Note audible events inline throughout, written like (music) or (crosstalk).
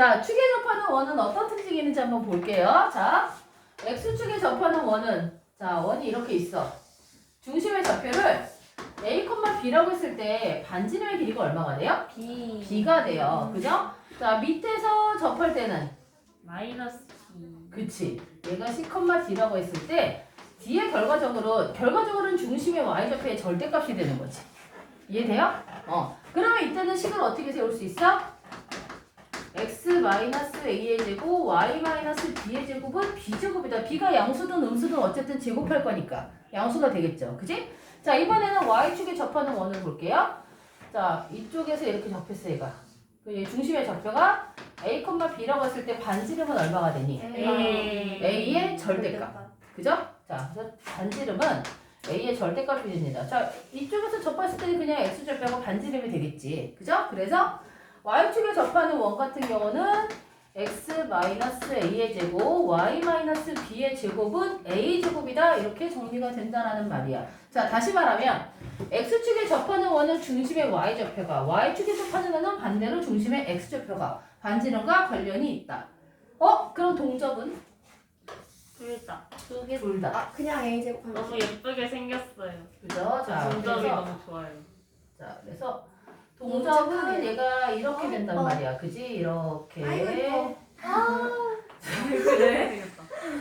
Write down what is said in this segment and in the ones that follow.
자, 축에 접하는 원은 어떤 특징이 있는지 한번 볼게요. 자, x축에 접하는 원은 자, 원이 이렇게 있어. 중심의 좌표를 a, b라고 했을 때 반지름의 길이가 얼마가 돼요? B. b가 돼요. 그죠? 자, 밑에서 접할 때는 마이너스 B. 그치. 얘가 c, d라고 했을 때 뒤에 결과적으로 결과적으로는 중심의 y좌표의 절대값이 되는 거지. 이해돼요? 어. 그러면 이때는 식을 어떻게 세울 수 있어? X a의 제곱 y b의 제곱은 b제곱이다. b가 양수든 음수든 어쨌든 제곱할 거니까 양수가 되겠죠. 그지? 자 이번에는 y축에 접하는 원을 볼게요. 자 이쪽에서 이렇게 접했어 얘가. 그 중심의 좌표가 a, b라고 했을 때 반지름은 얼마가 되니? A. a의 절대값. 그죠? 자, 그래서 반지름은 a의 절대값이 됩니다. 자, 이쪽에서 접했을 때는 그냥 x절표하고 반지름이 되겠지. 그죠? 그래서 y축에 접하는 원 같은 경우는 x-a의 제곱, y-b의 제곱은 a 제곱이다. 이렇게 정리가 된다라는 말이야. 자, 다시 말하면 x축에 접하는 원은 중심의 y좌표가, y축에 접하는 원은 반대로 중심의 x좌표가 반지름과 관련이 있다. 어? 그럼 동접은? 둘다 두 개 둘 다. 아 그냥 A 제곱 하면 너무 예쁘게 생겼어요. 그죠? 자, 동점이 그래서, 너무 좋아요. 자, 그래서 동접은 동접하네. 얘가 이렇게 아이고. 된단 말이야. 그지? 이렇게. 아이고, 예뻐. 그래?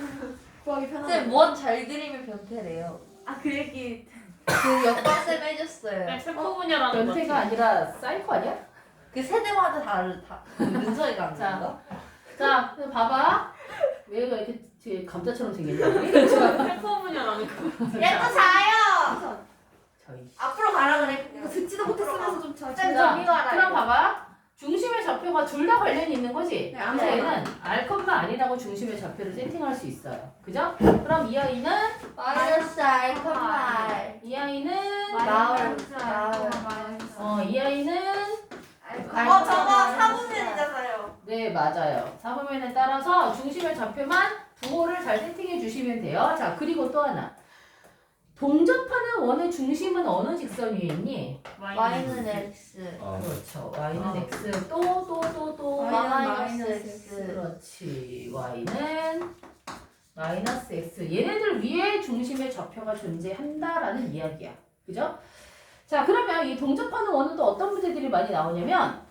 (laughs) 구하기 편하네. 쌤, 원잘 그리면 변태래요. 아 그 얘기 그 역방쌤 해줬어요. 셀프 분야라는 거 변태가. 아니라 사이코 아니야? 그 세대마다 다르, 다, 그 문서가 안 자. 나온다? 자, 그럼 봐봐. 얘가 이렇게 감자처럼 생겼냐? 셀프 분야라는 거. 얘또 자요. 저희. 앞으로 가라 그래. 이거 듣지도 못했으면서 좀 저기로 하라. 그럼 봐봐. 중심의 좌표가 둘 다 관련이 있는 거지? 네, 그래서 얘는 알 컷만 아니라고 중심의 좌표를 세팅할 수 있어요. 그죠? 그럼 이 아이는 마이너스 R, 컴마 R. 이 아이는 마을. 어, 이 아이는 어 저거 사분면이잖아요. 네, 맞아요. 사분면에 따라서 중심의 좌표만 부호를 잘 세팅해 주시면 돼요. 자, 그리고 또 하나. 동접하는 원의 중심은 어느 직선 위에 있니? Y는 X. 아, 그렇죠. y는 아. x 또 또 또 또. Y는 마이너스 마이너스 X. 그렇지. y는 마이너스 x. 얘네들 위에 중심의 좌표가 존재한다라는 이야기야. 그죠? 자, 그러면 이 동접하는 원은 또 어떤 문제들이 많이 나오냐면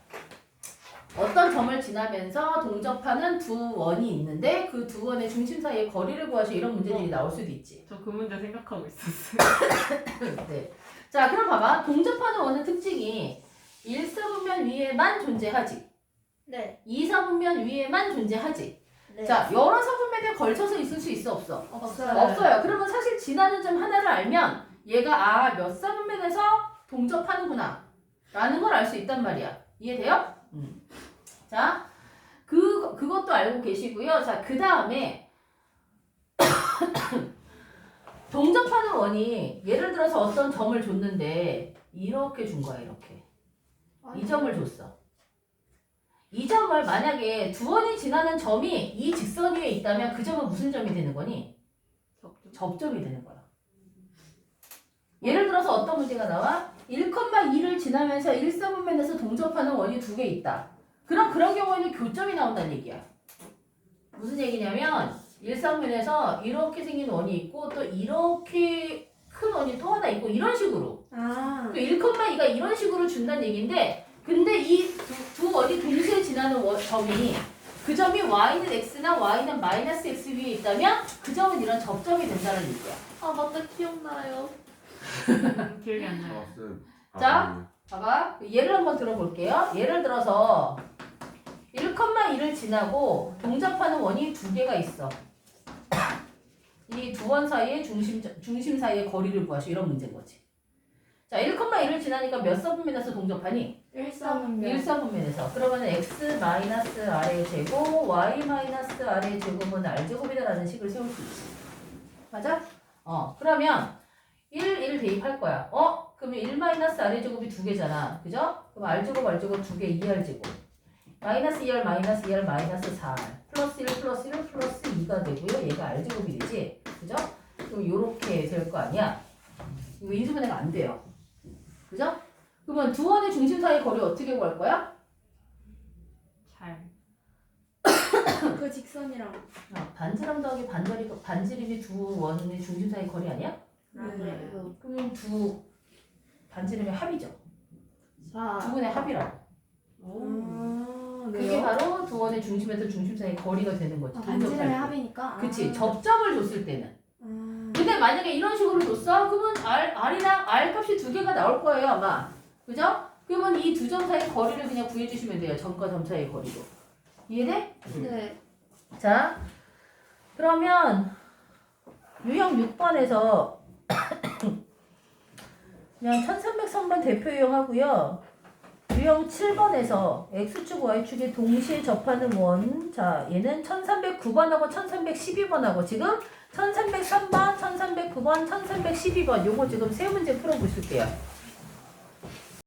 어떤 점을 지나면서 동접하는 두 원이 있는데 그 두 원의 중심 사이의 거리를 구하시 이런 문제들이 나올 수도 있지. 저 그 문제 생각하고 있었어요. (coughs) 네. 자, 그럼 봐봐. 동접하는 원의 특징이 1사분면 위에만 존재하지. 네. 2사분면 위에만 존재하지. 네. 자, 여러 사분면에 걸쳐서 있을 수 있어, 없어? 없어요. 없어요. 그러면 사실 지나는 점 하나를 알면 얘가 아, 몇 사분면에서 동접하는구나. 라는 걸 알 수 있단 말이야. 이해돼요? 음. 자, 그, 그것도 알고 계시고요. 자, 그 다음에 (coughs) 동접하는 원이 예를 들어서 어떤 점을 줬는데 이렇게 준 거야, 이렇게. 이 점을 줬어. 이 점을 만약에 두 원이 지나는 점이 이 직선 위에 있다면 그 점은 무슨 점이 되는 거니? 접점 이 되는 거야. 예를 들어서 어떤 문제가 나와? 1,2를 지나면서 1사분면에서 동접하는 원이 두 개 있다. 그럼 그런 경우에는 교점이 나온다는 얘기야. 무슨 얘기냐면 1사분면에서 이렇게 생긴 원이 있고 또 이렇게 큰 원이 또 하나 있고 이런 식으로 아. 그 1,2가 이런 식으로 준다는 얘기인데 근데 이두 원이 동시에 지나는 원- 점이 그 점이 y는 x나 y는 마이너스 x 위에 있다면 그 점은 이런 접점이 된다는 얘기야. 아 맞다 기억나요. 음, (laughs) 기억이 안 나요. 아, 쌤. 아, 자. 봐봐. 예를 한번 들어볼게요. 예를 들어서 1,1을 지나고 동접하는 원이 두 개가 있어. (coughs) 이 두 원 사이의 중심, 중심 사이의 거리를 구하시 이런 문제인 거지. 자, 1,1을 지나니까 몇 서분면에서 동접하니? 1사분면. 1사분면에서. 그러면 x 마이너스 r의 제곱, y 마이너스 r의 제곱은 r제곱이다라는 식을 세울 수 있지. 맞아? 어, 그러면 1, 1 대입할 거야. 어? 그러면 1 마이너스 r의 제곱이 두 개잖아. 그죠? 그럼 r제곱, r제곱 두 개, 2r 제곱. 마이너스 2r, 마이너스 2r, 마이너스 4r. 플러스 1, 플러스 1, 플러스 2가 되고요. 얘가 r제곱이 되지. 그죠? 그럼 요렇게 될 거 아니야? 이거 인수분해가 안 돼요. 그죠? 그러면 두 원의 중심 사이 거리 어떻게 구할 거야? 잘. (coughs) 그 직선이랑. 아, 반지름 더하기 반절이 반지름이 두 원의 중심 사이 거리 아니야? 네. 그러면 두 반지름의 합이죠. 자. 두 분의 합이라고. 아, 그게. 바로 두 원의 중심에서 중심 사이 거리가 되는 거지. 아, 반지름의 때. 합이니까. 그치. 아. 접점을 줬을 때는. 아. 근데 만약에 이런 식으로 줬어? 그러면 R, R이랑 R 값이 두 개가 나올 거예요, 아마. 그죠? 그러면 이 두 점 사이 거리를 그냥 구해주시면 돼요. 점과 점 사이 거리로. 이해돼? 네. 자, 그러면 유형 6번에서 그냥 1303번 대표 이용하고요. 유형 7번에서 X축, Y축에 동시에 접하는 원. 자, 얘는 1309번하고 1312번하고 지금 1303번, 1309번, 1312번 요거 지금 세 문제 풀어보실게요.